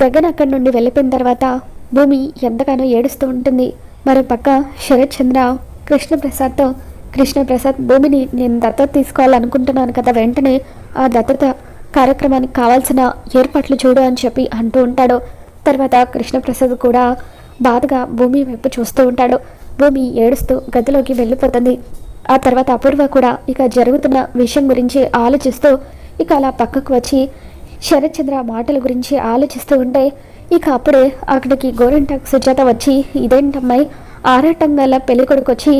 గగన్ అక్కడి నుండి వెళ్ళిపోయిన తర్వాత భూమి ఎంతగానో ఏడుస్తూ ఉంటుంది. మరో పక్క శరత్ చంద్ర కృష్ణప్రసాద్తో కృష్ణప్రసాద్ భూమిని నేను దత్తత తీసుకోవాలనుకుంటున్నాను కదా వెంటనే ఆ దత్తత కార్యక్రమానికి కావాల్సిన ఏర్పాట్లు చూడు అని చెప్పి అంటూ ఉంటాడు. తర్వాత కృష్ణప్రసాద్ కూడా బాధగా భూమి వైపు చూస్తూ ఉంటాడు. భూమి ఏడుస్తూ గదిలోకి వెళ్ళిపోతుంది. ఆ తర్వాత అపూర్వ కూడా ఇక జరుగుతున్న విషయం గురించి ఆలోచిస్తూ ఇక అలా పక్కకు వచ్చి శరత్చంద్ర మాటల గురించి ఆలోచిస్తూ ఉంటే ఇక అప్పుడే అక్కడికి గోరంటాకు సుజాత వచ్చి ఇదేంటమ్మాయి? ఆరాటం గల పెళ్ళి కొడుకు వచ్చి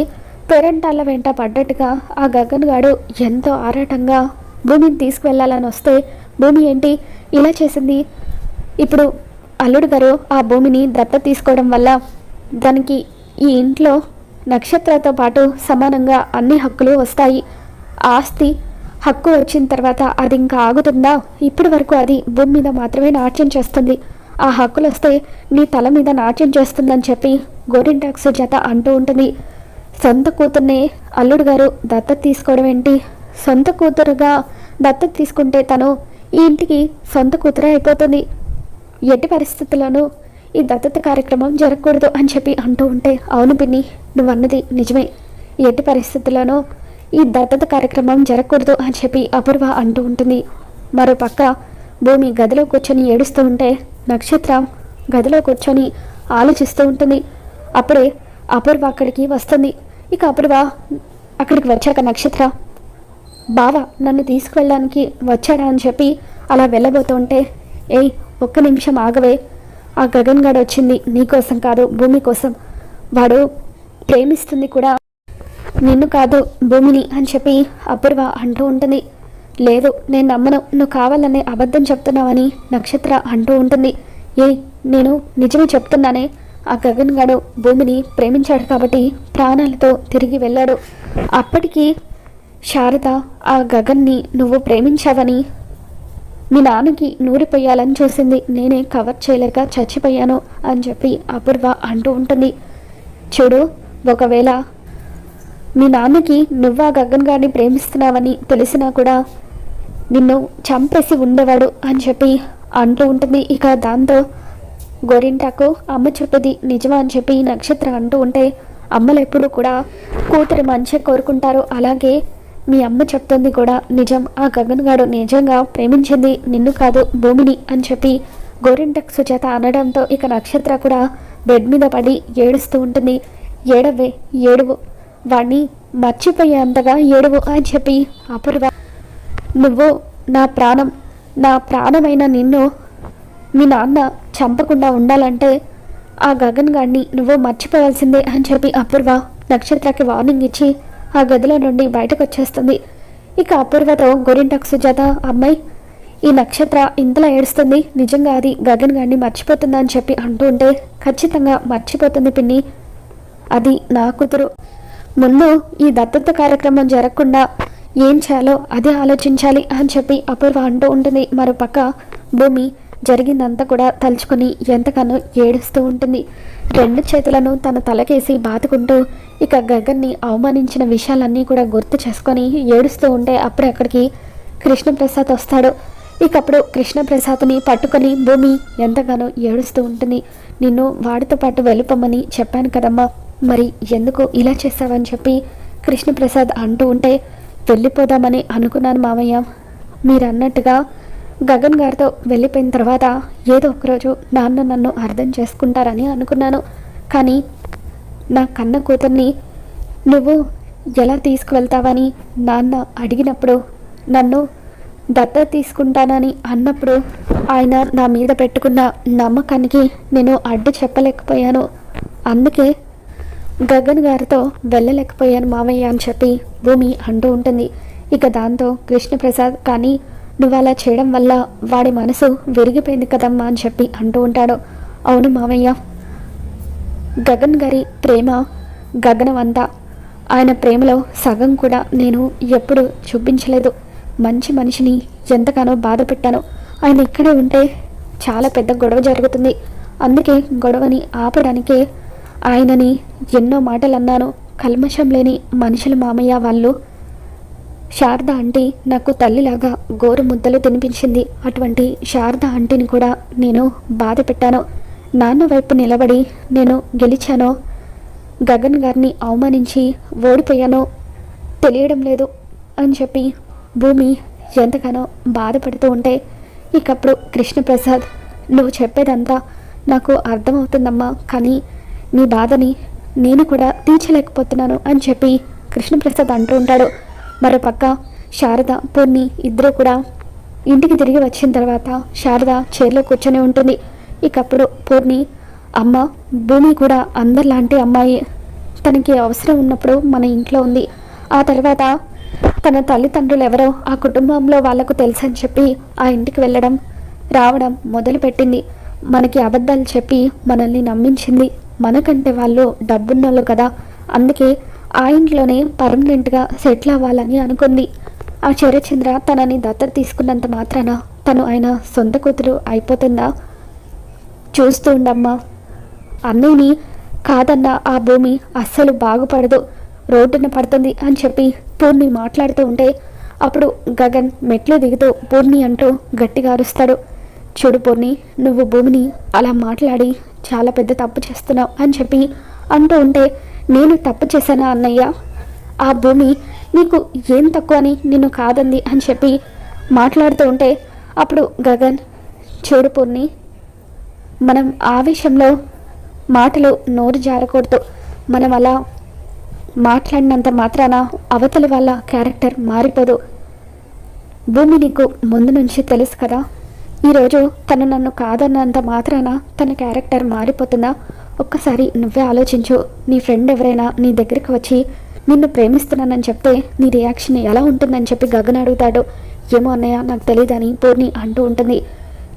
వెంట పడ్డట్టుగా ఆ గగన్ గాడు ఎంతో ఆరాటంగా భూమిని తీసుకువెళ్ళాలని వస్తే భూమి ఏంటి? ఇలా చేసింది. ఇప్పుడు అల్లుడు గారు ఆ భూమిని దత్త తీసుకోవడం వల్ల దానికి ఈ ఇంట్లో నక్షత్రతో పాటు సమానంగా అన్ని హక్కులు వస్తాయి. ఆస్తి హక్కు వచ్చిన తర్వాత అది ఇంకా ఆగుతుందా? ఇప్పటి వరకు అది భూమి మీద మాత్రమే నాట్యం చేస్తుంది. ఆ హక్కులు వస్తే నీ తల మీద నాట్యం చేస్తుందని చెప్పి గోరింటాక్స్ సుజాత అంటూ ఉంటుంది. సొంత కూతుర్నే అల్లుడు గారు దత్తత తీసుకోవడం ఏంటి? సొంత కూతురుగా దత్తత తీసుకుంటే తను ఈ ఇంటికి సొంత కూతురే అయిపోతుంది. ఎట్టి పరిస్థితుల్లోనూ ఈ దత్తత కార్యక్రమం జరగకూడదు అని చెప్పి అంటూ ఉంటే అవును పిన్ని నువ్వు అన్నది నిజమే. ఎట్టి పరిస్థితుల్లోనూ ఈ దత్తత కార్యక్రమం జరగకూడదు అని చెప్పి అపూర్వ అంటూ ఉంటుంది. మరో పక్క భూమి గదిలో కూర్చొని ఏడుస్తూ ఉంటే నక్షత్రం గదిలో కూర్చొని ఆలోచిస్తూ ఉంటుంది. అప్పుడే అపూర్వ అక్కడికి వస్తుంది. ఇక అపూర్వ అక్కడికి వచ్చాక నక్షత్ర బావ నన్ను తీసుకువెళ్ళడానికి వచ్చాడా? అని చెప్పి అలా వెళ్ళబోతుంటే ఏయ్ ఒక్క నిమిషం ఆగవే. ఆ గగన్ గడ్ వచ్చింది నీకోసం కాదు భూమి కోసం. వాడు ప్రేమిస్తుంది కూడా నిన్ను కాదు భూమిని అని చెప్పి అపూర్వ అంటూ ఉంటుంది. లేదు నేను నమ్మను. నువ్వు కావాలనే అబద్ధం చెప్తున్నావని నక్షత్ర అంటూ ఉంటుంది. ఏ నేను నిజమే చెప్తున్నానే? ఆ గగన్ గడు భూమిని ప్రేమించాడు కాబట్టి ప్రాణాలతో తిరిగి వెళ్ళాడు. అప్పటికి శారద ఆ గగన్ని నువ్వు ప్రేమించావని మీ నాన్నకి నూరిపోయాలని చూసింది. నేనే కవర్ చేయలేక చచ్చిపోయాను అని చెప్పి అపూర్వ అంటూ ఉంటుంది. చూడు ఒకవేళ మీ నాన్నకి నువ్వా గగన్ గారిని ప్రేమిస్తున్నావని తెలిసినా కూడా నిన్ను చంపేసి ఉండేవాడు అని చెప్పి అంటూ ఉంటుంది. ఇక దాంతో గోరింటాకు అమ్మ చెప్పేది నిజమా అని చెప్పి నక్షత్ర అంటూ ఉంటే అమ్మలు ఎప్పుడు కూడా కూతురు మంచిగా కోరుకుంటారు. అలాగే మీ అమ్మ చెప్తుంది కూడా నిజం. ఆ గగన్ గారు నిజంగా ప్రేమించింది నిన్ను కాదు భూమిని అని చెప్పి గోరింటక్ సుజాత అనడంతో ఇక నక్షత్ర కూడా బెడ్ మీద పడి ఏడుస్తూ ఉంటుంది. ఏడవే ఏడువు. వాణ్ణి మర్చిపోయేంతగా ఏడువు అని చెప్పి అపూర్వ నువ్వు నా ప్రాణం నా ప్రాణమైన నిన్ను మీ నాన్న చంపకుండా ఉండాలంటే ఆ గగన్ గాడిని నువ్వు మర్చిపోవాల్సిందే అని చెప్పి అపూర్వ నక్షత్రకి వార్నింగ్ ఇచ్చి ఆ గదిలో నుండి బయటకు వచ్చేస్తుంది ఇక అపూర్వతో గోరింటకు సుజాత అమ్మాయి ఈ నక్షత్ర ఇంతలా ఏడుస్తుంది. నిజంగా అది గగన్ గారిని మర్చిపోతుందని చెప్పి అంటూ ఉంటే ఖచ్చితంగా మర్చిపోతుంది పిన్ని. అది నా కూతురు. ముందు ఈ దత్తత కార్యక్రమం జరగకుండా ఏం చేయాలో అదే ఆలోచించాలి అని చెప్పి అపూర్వ అంటూ ఉంటుంది. మరోపక్క భూమి జరిగిందంతా కూడా తలుచుకొని ఎంతగానో ఏడుస్తూ ఉంటుంది. రెండు చేతులను తన తలకేసి బాతుకుంటూ ఇక గగన్ని అవమానించిన విషయాలన్నీ కూడా గుర్తు చేసుకొని ఏడుస్తూ ఉంటే అప్పుడే అక్కడికి కృష్ణప్రసాద్ వస్తాడు. ఇకప్పుడు కృష్ణప్రసాద్ని పట్టుకొని భూమి ఎంతగానో ఏడుస్తూ ఉంటుంది. నిన్ను వాడితో పాటు వెళ్ళిపోమని చెప్పాను కదమ్మా. మరి ఎందుకు ఇలా చేస్తావని చెప్పి కృష్ణప్రసాద్ అంటూ ఉంటే వెళ్ళిపోదామని అనుకున్నాను మామయ్య. మీరు అన్నట్టుగా గగన్ గారితో వెళ్ళిపోయిన తర్వాత ఏదో ఒకరోజు నాన్న నన్ను అర్థం చేసుకుంటారని అనుకున్నాను. కానీ నా కన్న కూతుర్ని నువ్వు ఎలా తీసుకువెళ్తావని నాన్న అడిగినప్పుడు నన్ను దత్త తీసుకుంటానని అన్నప్పుడు ఆయన నా మీద పెట్టుకున్న నమ్మకానికి నేను అడ్డు చెప్పలేకపోయాను. అందుకే గగన్ గారితో వెళ్ళలేకపోయాను మామయ్య అని చెప్పి భూమి అంటూ ఉంటుంది. ఇక దాంతో కృష్ణప్రసాద్ కానీ నువ్వు అలా చేయడం వల్ల వాడి మనసు విరిగిపోయింది కదమ్మా అని చెప్పి అంటూ ఉంటాడు. అవును మామయ్య గగన్ గారి ప్రేమ గగనమంతా ఆయన ప్రేమలో సగం కూడా నేను ఎప్పుడు చూపించలేదు. మంచి మనిషిని ఎంతగానో బాధ పెట్టాను. ఆయన ఇక్కడే ఉంటే చాలా పెద్ద గొడవ జరుగుతుంది. అందుకే గొడవని ఆపడానికే ఆయనని ఎన్నో మాటలు అన్నాను కల్మషం లేని మనుషులు మామయ్య వాళ్ళు. శారద ఆంటీ నాకు తల్లిలాగా గోరు ముద్దలు తినిపించింది. అటువంటి శారద ఆంటీని కూడా నేను బాధ పెట్టాను. నాన్న వైపు నిలబడి నేను గెలిచానో గగన్ గారిని అవమానించి ఓడిపోయానో తెలియడం లేదు అని చెప్పి భూమి ఎంతగానో బాధపడుతూ ఉంటే ఇకప్పుడు కృష్ణప్రసాద్ నువ్వు చెప్పేదంతా నాకు అర్థమవుతుందమ్మా. కానీ నీ బాధని నేను కూడా తీర్చలేకపోతున్నాను అని చెప్పి కృష్ణప్రసాద్ అంటూ ఉంటాడు. మరోపక్క శారద పూర్ణి ఇద్దరు కూడా ఇంటికి తిరిగి వచ్చిన తర్వాత శారద చైర్లో కూర్చొని ఉంటుంది. ఇకప్పుడు పూర్ణి అమ్మ భూమి కూడా అందరిలాంటి అమ్మాయి. తనకి అవసరం ఉన్నప్పుడు మన ఇంట్లో ఉంది. ఆ తర్వాత తన తల్లిదండ్రులు ఎవరో ఆ కుటుంబంలో వాళ్ళకు తెలుసని చెప్పి ఆ ఇంటికి వెళ్ళడం రావడం మొదలుపెట్టింది. మనకి అబద్ధాలు చెప్పి మనల్ని నమ్మించింది. మనకంటే వాళ్ళు డబ్బున్నోళ్ళు కదా. అందుకే ఆ ఇంట్లోనే పర్మనెంట్గా సెటిల్ అవ్వాలని అనుకుంది. ఆ చరచంద్ర తనని దత్తత తీసుకున్నంత మాత్రాన తను ఆయన సొంత కూతురు అయిపోతుందా? చూస్తూ ఉండమ్మా. అన్నయ్యని కాదన్న ఆ భూమి అస్సలు బాగుపడదు. రోడ్డున పడుతుంది అని చెప్పి పూర్ణి మాట్లాడుతూ ఉంటే అప్పుడు గగన్ మెట్లు దిగుతూ పూర్ణి అంటూ గట్టిగా అరుస్తాడు. చూడు పూర్ణి నువ్వు భూమిని అలా మాట్లాడి చాలా పెద్ద తప్పు చేస్తున్నావు అని చెప్పి అంటూ ఉంటే నేను తప్పు చేశానా అన్నయ్య? ఆ భూమి నీకు ఏం తక్కువ అని నిన్ను కాదంది అని చెప్పి మాట్లాడుతూ ఉంటే అప్పుడు గగన్ చూడు పూర్ణి మనం ఆవేశంలో మాటలు నోరు జారకూడదు. మనం అలా మాట్లాడినంత మాత్రాన అవతలి వాళ్ళ క్యారెక్టర్ మారిపోదు. భూమి నీకు ముందు నుంచి తెలుసు కదా? ఈరోజు తను నన్ను కాదన్నంత మాత్రాన తన క్యారెక్టర్ మారిపోతుందా ఒక్కసారి నువ్వే ఆలోచించు నీ ఫ్రెండ్ ఎవరైనా నీ దగ్గరికి వచ్చి నిన్ను ప్రేమిస్తున్నానని చెప్తే నీ రియాక్షన్ ఎలా ఉంటుందని చెప్పి గగన్ అడుగుతాడు. ఏమో అన్నయ్య నాకు తెలియదని పూర్ణి అంటూ ఉంటుంది.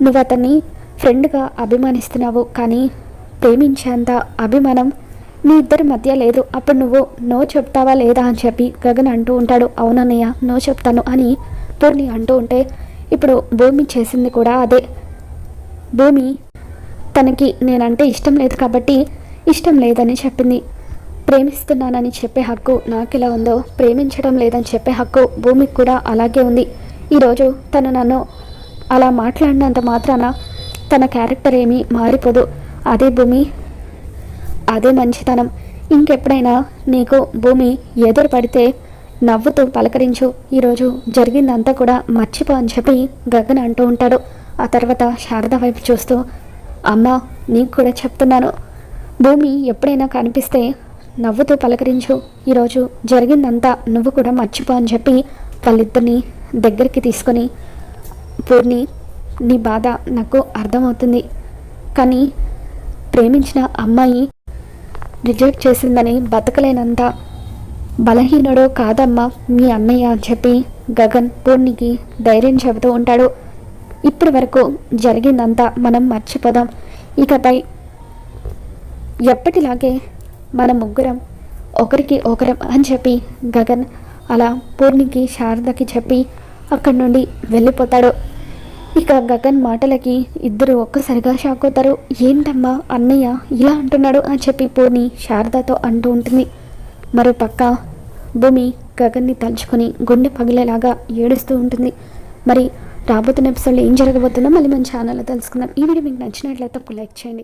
నువ్వు అతన్ని ఫ్రెండ్గా అభిమానిస్తున్నావు కానీ ప్రేమించేంత అభిమానం మీ ఇద్దరి మధ్య లేదు. అప్పుడు నువ్వు నో చెప్తావా లేదా అని చెప్పి గగన్ అంటూ ఉంటాడు. అవునన్నయ్య నో చెప్తాను అని పూర్ణి అంటూ ఉంటే ఇప్పుడు భూమి చేసింది కూడా అదే. భూమి తనకి నేనంటే ఇష్టం లేదు కాబట్టి ఇష్టం లేదని చెప్పింది. ప్రేమిస్తున్నానని చెప్పే హక్కు నాకెలా ఉందో ప్రేమించడం లేదని చెప్పే హక్కు భూమికి కూడా అలాగే ఉంది. ఈరోజు తను నన్ను అలా మాట్లాడినంత మాత్రాన తన క్యారెక్టర్ ఏమీ మారిపోదు. అదే భూమి అదే మంచితనం. ఇంకెప్పుడైనా నీకు భూమి ఎదురు పడితే నవ్వుతూ పలకరించు. ఈరోజు జరిగిందంతా కూడా మర్చిపో అని చెప్పి గగన్ అంటూ ఉంటాడు. ఆ తర్వాత శారద వైపు చూస్తూ అమ్మ నీకు కూడా చెప్తున్నాను. భూమి ఎప్పుడైనా కనిపిస్తే నవ్వుతూ పలకరించు. ఈరోజు జరిగిందంతా నువ్వు కూడా మర్చిపో అని చెప్పి వాళ్ళిద్దరిని దగ్గరికి తీసుకొని పూర్ణి నీ బాధ నాకు అర్థమవుతుంది. కానీ ప్రేమించిన అమ్మాయి రిజెక్ట్ చేసిందని బతకలేనంత బలహీనుడో కాదమ్మా మీ అన్నయ్య అని చెప్పి గగన్ పూర్ణికి ధైర్యం చెబుతూ ఉంటాడు. ఇప్పటి వరకు జరిగిందంతా మనం మర్చిపోదాం. ఇకపై ఎప్పటిలాగే మన ముగ్గురం ఒకరికి ఒకరం అని చెప్పి గగన్ అలా పూర్ణికి శారదకి చెప్పి అక్కడి నుండి వెళ్ళిపోతాడు. ఇక గగన్ మాటలకి ఇద్దరు ఒక్కసారిగా షాక్ అవుతారు. ఏంటమ్మా అన్నయ్య ఇలా అంటున్నాడు అని చెప్పి పూర్ణి శారదతో అంటూ ఉంటుంది. మరో పక్క భూమి గగన్ని తలుచుకొని గుండె పగిలేలాగా ఏడుస్తూ ఉంటుంది. మరి రాబోతున్న ఎపిసోడ్లో ఏం జరగబోతుందో మళ్ళీ మన ఛానల్లో తెలుసుకుందాం. ఈ వీడియో మీకు నచ్చినట్లయితే ఒక లైక్ చేయండి.